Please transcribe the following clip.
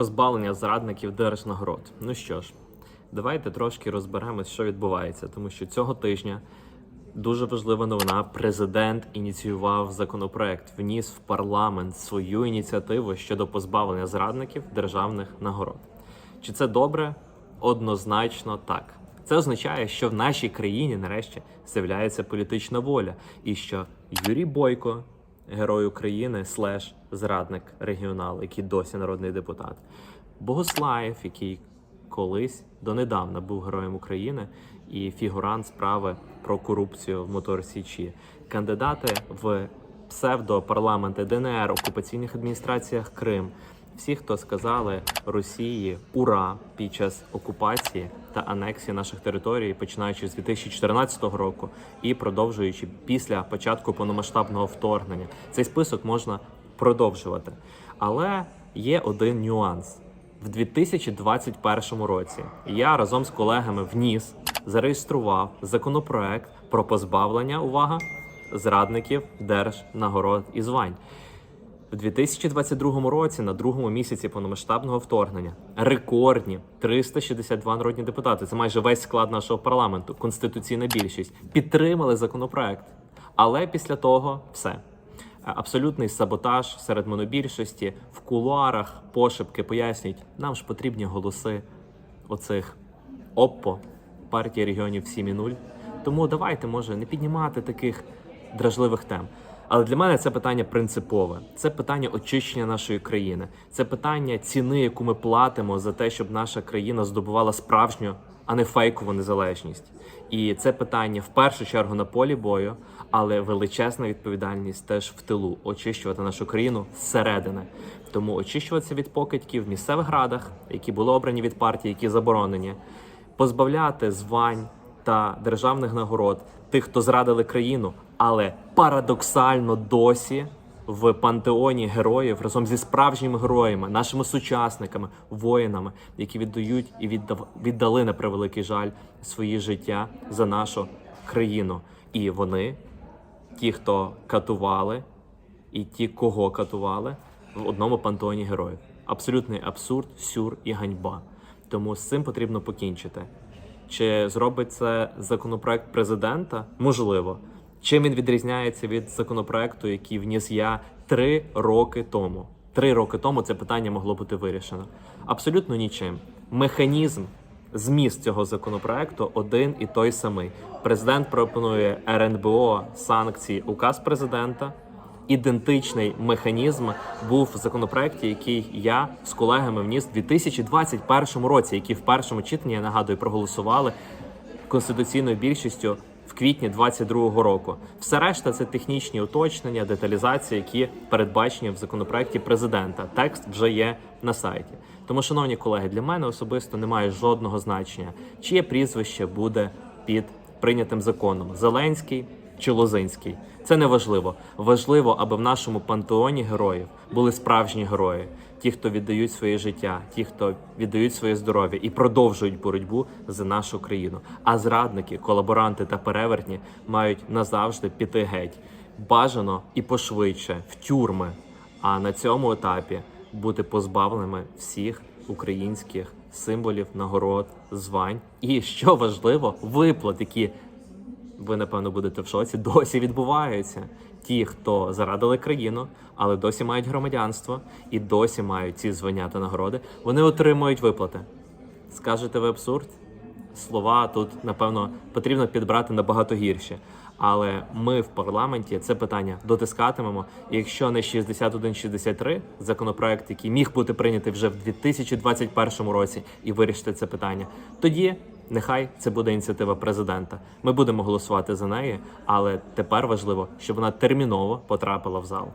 Позбавлення зрадників держнагород. Ну що ж, давайте трошки розберемось, що відбувається, тому що цього тижня дуже важлива новина. Президент ініціював законопроект, вніс в парламент свою ініціативу щодо позбавлення зрадників державних нагород. Чи це добре? Однозначно так. Це означає, що в нашій країні нарешті з'являється політична воля, і що Юрій Бойко, герой України, слеш зрадник регіонал, який досі народний депутат, Богослаєв, який колись донедавна був героєм України і фігурант справи про корупцію в Мотор Січі, кандидати в псевдопарламенти ДНР, окупаційних адміністраціях Крим. Всі, хто сказали Росії ура під час окупації та анексії наших територій, починаючи з 2014 року і продовжуючи після початку повномасштабного вторгнення, цей список можна продовжувати. Але є один нюанс. В 2021 році я разом з колегами вніс зареєстрував законопроект про позбавлення увага зрадників держнагород і звань. В 2022 році, на другому місяці повномасштабного вторгнення, рекордні 362 народні депутати, це майже весь склад нашого парламенту, конституційна більшість, підтримали законопроект. Але після того все. Абсолютний саботаж серед монобільшості в кулуарах пошепки пояснюють, нам ж потрібні голоси оцих ОППО, партії регіонів 7.0. Тому давайте, може, не піднімати таких дражливих тем. Але для мене це питання принципове. Це питання очищення нашої країни. Це питання ціни, яку ми платимо за те, щоб наша країна здобувала справжню, а не фейкову незалежність. І це питання в першу чергу на полі бою, але величезна відповідальність теж в тилу очищувати нашу країну зсередини. Тому очищуватися від покидьків в місцевих радах, які були обрані від партій, які заборонені, позбавляти звань та державних нагород тих, хто зрадили країну, але парадоксально досі в пантеоні героїв разом зі справжніми героями, нашими сучасниками, воїнами, які віддають і віддав, віддали на превеликий жаль свої життя за нашу країну. І вони, ті, хто катували, і ті, кого катували, в одному пантеоні героїв. Абсолютний абсурд, сюр і ганьба. Тому з цим потрібно покінчити. Чи зробить це законопроект президента? Можливо. Чим він відрізняється від законопроекту, який вніс я три роки тому? Три роки тому це питання могло бути вирішено. Абсолютно нічим. Механізм, зміст цього законопроекту один і той самий. Президент пропонує РНБО санкції, указ президента. Ідентичний механізм був в законопроекті, який я з колегами вніс у 2021 році, який в першому читанні я нагадую проголосували конституційною більшістю в квітні 2022 року. Все решта це технічні уточнення, деталізації, які передбачені в законопроекті президента. Текст вже є на сайті. Тому, шановні колеги, для мене особисто немає жодного значення, чиє прізвище буде під прийнятим законом Зеленський чи Лозинський. Це не важливо. Важливо, аби в нашому пантеоні героїв були справжні герої, ті, хто віддають своє життя, ті, хто віддають своє здоров'я і продовжують боротьбу за нашу країну. А зрадники, колаборанти та перевертні мають назавжди піти геть. Бажано і пошвидше в тюрми. А на цьому етапі бути позбавленими всіх українських символів, нагород, звань і що важливо, виплат, які ви напевно будете в шоці, досі відбуваються. Ті, хто зарадили країну, але досі мають громадянство і досі мають ці звання та нагороди, вони отримують виплати. Скажете ви абсурд? Слова тут, напевно, потрібно підбрати набагато гірше. Але ми в парламенті це питання дотискатимемо. Якщо не 6163, законопроект, який міг бути прийнятий вже в 2021 році, і вирішити це питання, тоді нехай це буде ініціатива президента. Ми будемо голосувати за неї, але тепер важливо, щоб вона терміново потрапила в зал.